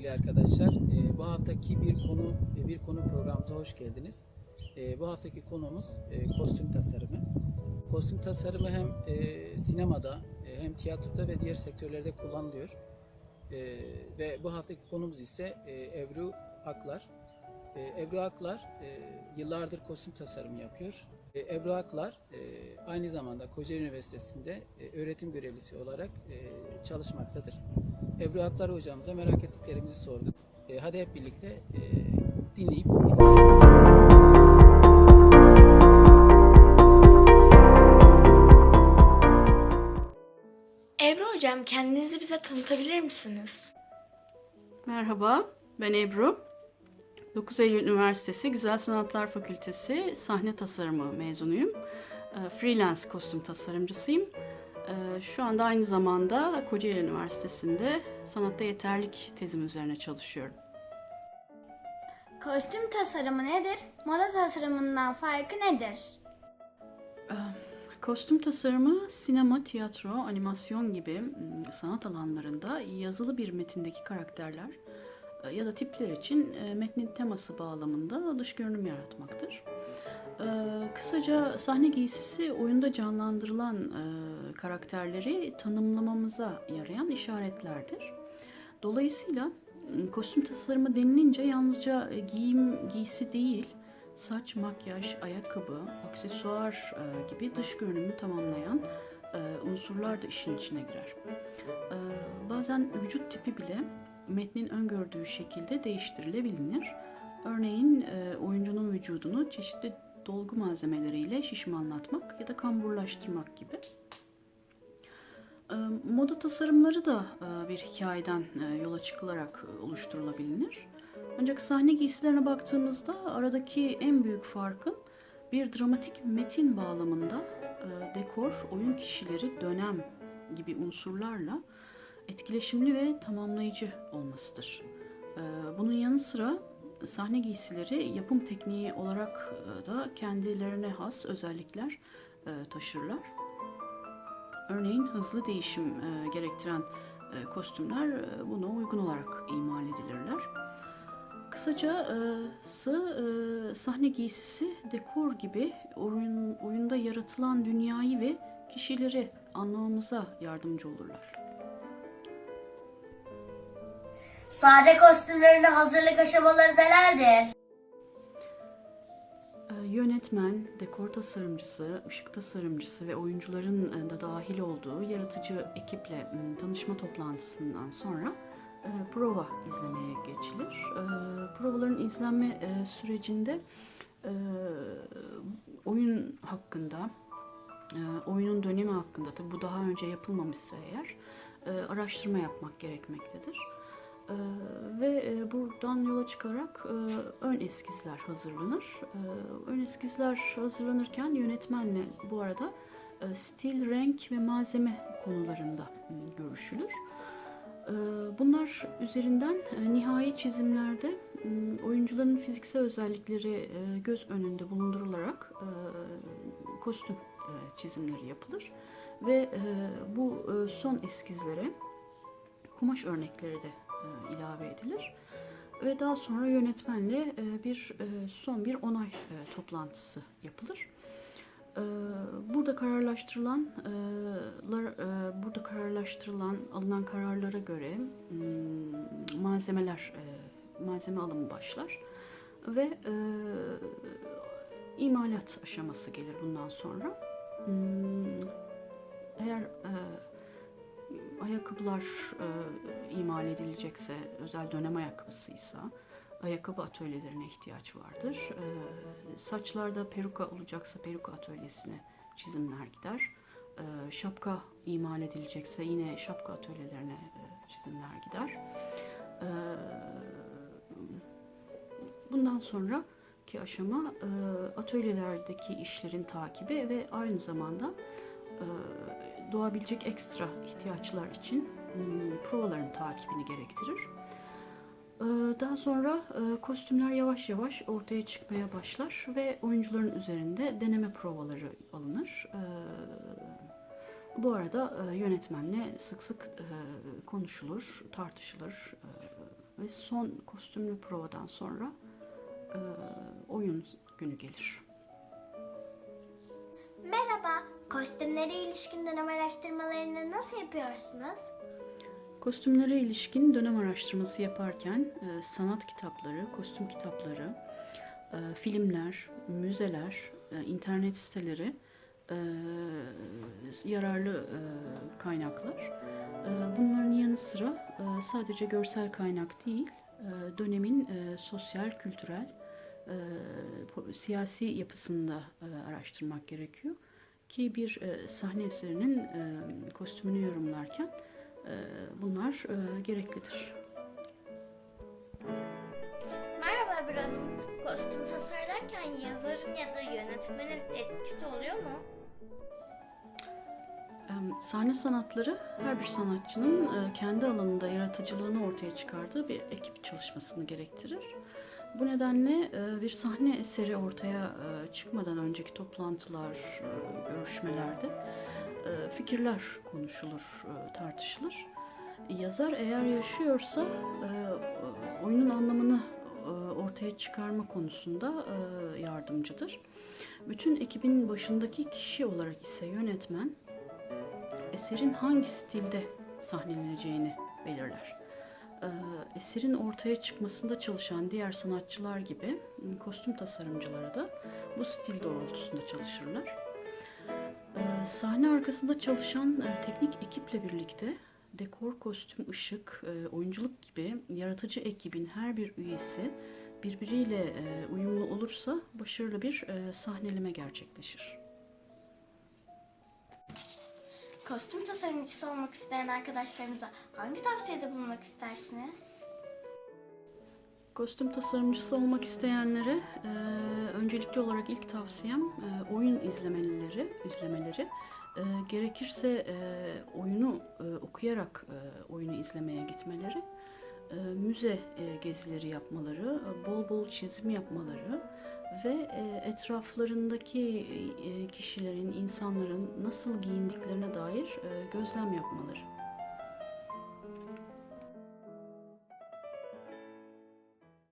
sevgili arkadaşlar. Ee, bu haftaki bir konu bir konu programımıza hoş geldiniz. Ee, bu haftaki konumuz e, kostüm tasarımı. Kostüm tasarımı hem e, sinemada e, hem tiyatroda ve diğer sektörlerde kullanılıyor. E, ve bu haftaki konumuz ise e, Ebru Aklar. E, Ebru Aklar e, yıllardır kostüm tasarımı yapıyor. E, Ebru Aklar e, aynı zamanda Kocaeli Üniversitesi'nde e, öğretim görevlisi olarak e, çalışmaktadır. Ebru Aklar hocamıza merak ettiklerimizi sorduk. E, hadi hep birlikte e, dinleyip izleyelim. Ebru Hocam kendinizi bize tanıtabilir misiniz? Merhaba, ben Ebru. 9 Eylül Üniversitesi Güzel Sanatlar Fakültesi sahne tasarımı mezunuyum. Ee, Freelance kostüm tasarımcısıyım. Ee, Şu anda aynı zamanda Kocaeli Üniversitesi'nde sanatta yeterlik tezim üzerine çalışıyorum. Kostüm tasarımı nedir? Moda tasarımından farkı nedir? Kostüm tasarımı sinema, tiyatro, animasyon gibi mm, sanat alanlarında yazılı bir metindeki karakterler e, ya da tipler için e, metnin teması bağlamında dış görünüm yaratmaktır. E, Kısaca sahne giysisi oyunda canlandırılan e, karakterleri tanımlamamıza yarayan işaretlerdir. Dolayısıyla m, kostüm tasarımı denilince yalnızca e, giyim giysi değil, saç, makyaj, ayakkabı, aksesuar e, gibi dış görünümü tamamlayan e, unsurlar da işin içine girer. E, bazen vücut tipi bile metnin öngördüğü şekilde değiştirilebilir. Örneğin e, oyuncunun vücudunu çeşitli dolgu malzemeleriyle şişmanlatmak ya da kamburlaştırmak gibi. Moda tasarımları da bir hikayeden yola çıkılarak oluşturulabilir. Ancak sahne giysilerine baktığımızda aradaki en büyük farkın bir dramatik metin bağlamında dekor, oyun kişileri, dönem gibi unsurlarla etkileşimli ve tamamlayıcı olmasıdır. Bunun yanı sıra sahne giysileri yapım tekniği olarak e, da kendilerine has özellikler e, taşırlar. Örneğin hızlı değişim e, gerektiren kostümler buna uygun olarak imal edilirler. Kısacası sahne giysisi dekor gibi oyun, oyunda yaratılan dünyayı ve kişileri anlamamıza yardımcı olurlar. Sade kostümlerin hazırlık aşamaları nelerdir? E, Yönetmen, dekor tasarımcısı, ışık tasarımcısı ve oyuncuların e, da dahil olduğu yaratıcı ekiple tanışma toplantısından sonra e, prova izlemeye geçilir. E, Provaların izlenme sürecinde oyun hakkında, oyunun dönemi hakkında, tabi bu daha önce yapılmamışsa eğer, araştırma yapmak gerekmektedir. Ee, ve e, buradan yola çıkarak e, ön eskizler hazırlanır. Ee, ön eskizler hazırlanırken yönetmenle bu arada e, stil, renk ve malzeme konularında görüşülür. Ee, Bunlar üzerinden nihai çizimlerde oyuncuların fiziksel özellikleri göz önünde bulundurularak kostüm çizimleri yapılır ve bu son eskizlere kumaş örnekleri de ilave edilir. Ve daha sonra yönetmenle e, bir e, son bir onay e, toplantısı yapılır. E, Burada kararlaştırılan e, e, burada kararlaştırılan alınan kararlara göre hmm, malzemeler e, malzeme alımı başlar ve e, imalat aşaması gelir bundan sonra. Hmm, Eğer e, ayakkabılar e, imal edilecekse, özel dönem ayakkabısıysa ayakkabı atölyelerine ihtiyaç vardır. E, saçlarda peruka olacaksa peruka atölyesine çizimler gider. E, şapka imal edilecekse yine şapka atölyelerine e, çizimler gider. E, bundan sonraki aşama e, atölyelerdeki işlerin takibi ve aynı zamanda doğabilecek ekstra ihtiyaçlar için hmm, provaların takibini gerektirir. Ee, Daha sonra e, kostümler yavaş yavaş ortaya çıkmaya başlar ve oyuncuların üzerinde deneme provaları alınır. Bu arada e, yönetmenle sık sık e, konuşulur, tartışılır e, ve son kostümlü provadan sonra e, oyun günü gelir. Merhaba, kostümlere ilişkin dönem araştırmalarını nasıl yapıyorsunuz? Kostümlere ilişkin dönem araştırması yaparken e, sanat kitapları, kostüm kitapları, e, filmler, müzeler, e, internet siteleri yararlı kaynaklar. Bunların yanı sıra sadece görsel kaynak değil, dönemin sosyal, kültürel, siyasi yapısını da e, araştırmak gerekiyor. Ki bir e, sahne eserinin e, kostümünü yorumlarken e, bunlar e, gereklidir. Merhaba Ebru Hanım. Kostüm tasarlarken yazarın ya da yönetmenin etkisi oluyor mu? Sahne sanatları her bir sanatçının e, kendi alanında yaratıcılığını ortaya çıkardığı bir ekip çalışmasını gerektirir. Bu nedenle e, bir sahne eseri ortaya e, çıkmadan önceki toplantılar, e, görüşmelerde fikirler konuşulur, tartışılır. Yazar eğer yaşıyorsa oyunun anlamını ortaya çıkarma konusunda yardımcıdır. Bütün ekibin başındaki kişi olarak ise yönetmen eserin hangi stilde sahneleneceğini belirler. Ee, Eserin ortaya çıkmasında çalışan diğer sanatçılar gibi m, kostüm tasarımcıları da bu stil doğrultusunda çalışırlar. Ee, Sahne arkasında çalışan e, teknik ekiple birlikte dekor, kostüm, ışık, e, oyunculuk gibi yaratıcı ekibin her bir üyesi birbiriyle e, uyumlu olursa başarılı bir e, sahneleme gerçekleşir. Kostüm tasarımcısı olmak isteyen arkadaşlarımıza hangi tavsiyede bulunmak istersiniz? Kostüm tasarımcısı olmak isteyenlere e, öncelikli olarak ilk tavsiyem e, oyun izlemeleri, izlemeleri. E, gerekirse e, oyunu e, okuyarak e, oyunu izlemeye gitmeleri, müze e, gezileri yapmaları, e, bol bol çizim yapmaları ve e, etraflarındaki e, kişilerin, insanların nasıl giyindiklerine dair e, gözlem yapmaları.